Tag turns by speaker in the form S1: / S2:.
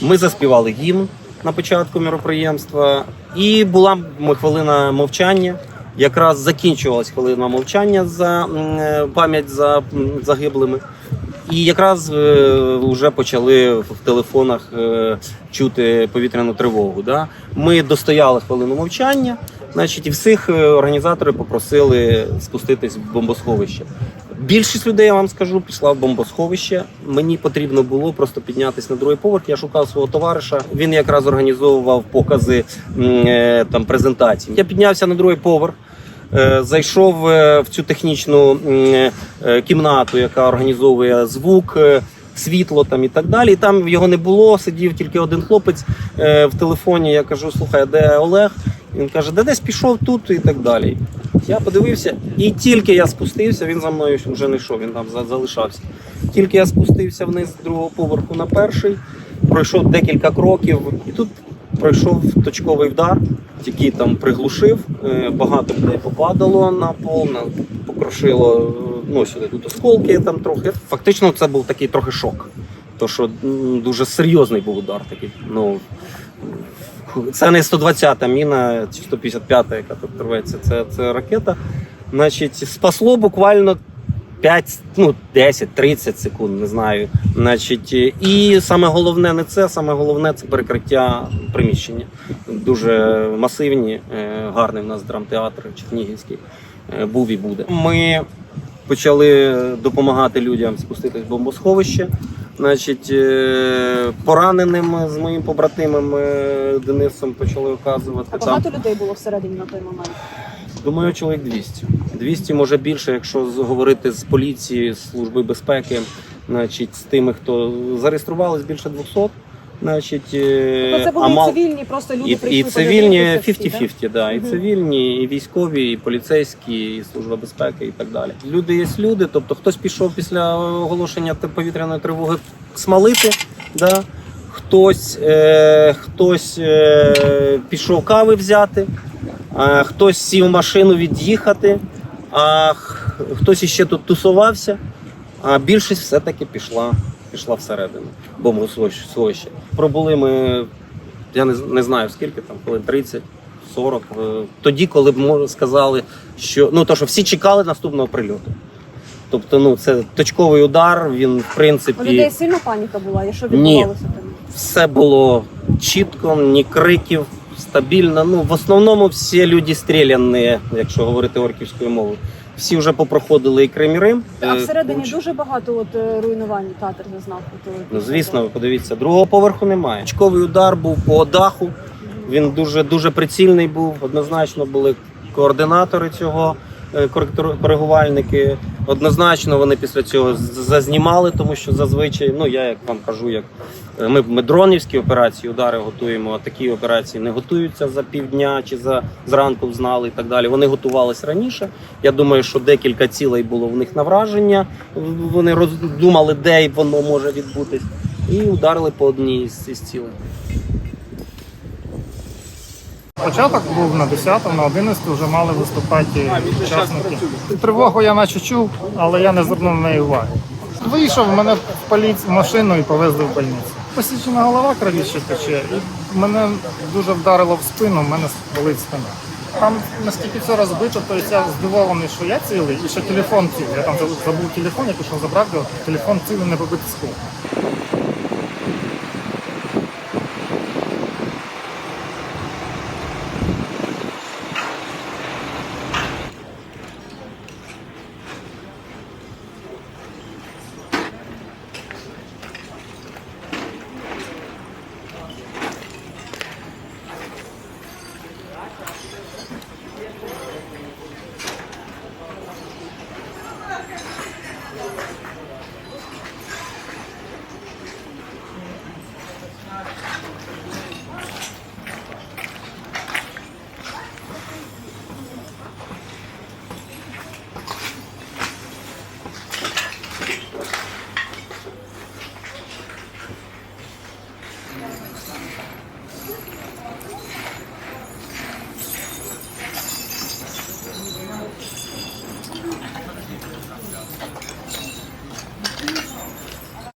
S1: Ми заспівали гімн на початку міроприємства, і була хвилина мовчання. Якраз закінчувалась хвилина мовчання за е, пам'ять за загиблими. І якраз е, вже почали в телефонах е, чути повітряну тривогу. Да? Ми достояли хвилину мовчання, значить, і всіх організатори попросили спуститись в бомбосховище. Більшість людей, я вам скажу, пішла в бомбосховище. Мені потрібно було просто піднятися на другий поверх. Я шукав свого товариша. Він якраз організовував покази е, там презентацій. Я піднявся на другий поверх. Е, Зайшов е, в цю технічну кімнату, яка організовує звук, світло там і так далі. І там його не було. Сидів тільки один хлопець в телефоні. Я кажу: слухай, де Олег? Він каже, де десь пішов тут і так далі. Я подивився, і тільки я спустився, він за мною вже не йшов, він там за- залишався. Тільки я спустився вниз з другого поверху на перший, пройшов декілька кроків, і тут пройшов точковий вдар, який там приглушив. Е, Багато людей попадало на пол, на- покрошило е, ну, сюди тут осколки там трохи. Фактично, це був такий трохи шок. То що дуже серйозний був удар такий. Ну, це не 120-та міна чи 155-та, яка тут рветься. Це, це ракета. Значить, спасло буквально 5, ну, 10-30 секунд, не знаю. Значить, і саме головне не це, саме головне це перекриття приміщення. Дуже масивні, е, гарний в нас драмтеатр Чернігівський е, був і буде. Ми почали допомагати людям спуститись в бомбосховище. Значить, е, пораненим з моїм побратимом е, Денисом почали оказувати
S2: А
S1: там.
S2: багато людей було всередині на той момент.
S1: Думаю, чоловік 200. 200, може більше, якщо говорити з поліції, з служби безпеки, значить, з тими, хто зареєструвались більше 200. Значить, е,
S2: Тобто це були
S1: а мал-
S2: і цивільні, просто люди
S1: і,
S2: прийшли
S1: і цивільні
S2: подивитися всі,
S1: 50-50, да? і цивільні, і військові, і поліцейські, і служба безпеки, і так далі. Люди є люди. Тобто, хтось пішов після оголошення повітряної тривоги смалити, да? хтось, е, хтось е, пішов кави взяти, а хтось сів машину від'їхати, а хтось іще тут тусувався. А більшість все-таки пішла, пішла всередину бомбосховище. Пробули ми, я не, не знаю скільки там, коли 30, 40. е, Тоді, коли б сказали, що ну то, що всі чекали наступного прильоту. Тобто, ну це точковий удар. Він в
S2: У
S1: принципі
S2: людей сильна паніка була, і що відбувалося там?
S1: все було чітко, ні криків, стабільно. Ну, в основному всі люди стріляні, якщо говорити орківською мовою. Всі вже попроходили і Крим і Рим.
S2: А
S1: Е,
S2: всередині
S1: Буч.
S2: дуже багато от е, руйнувань театр зазнав.
S1: Ну, звісно, ви подивіться, другого поверху немає. Чковий удар був по даху. Він дуже дуже прицільний був. Однозначно були координатори цього, е, коригувальники. Однозначно вони після цього зазнімали, тому що зазвичай, ну я як вам кажу, як е, ми, ми дронівські операції, удари готуємо, а такі операції не готуються за півдня чи за зранку знали і так далі. Вони готувалися раніше. Я думаю, що декілька цілей було в них на враження. Вони роздумали, де воно може відбутись, і ударили по одній з із цілей.
S3: Початок був на 10, на 11 вже мали виступати учасники. Тривогу я наче чув, але я не звернув на неї уваги. Вийшов мене в поліц... в машину і повезли в больницю. Посічена голова кровіше тече, і мене дуже вдарило в спину, в мене болить спина. Там наскільки все розбито, то я здивований, що я цілий і що телефон цілий. Я там забув телефон, я пішов забрав телефон цілий не побитий скло.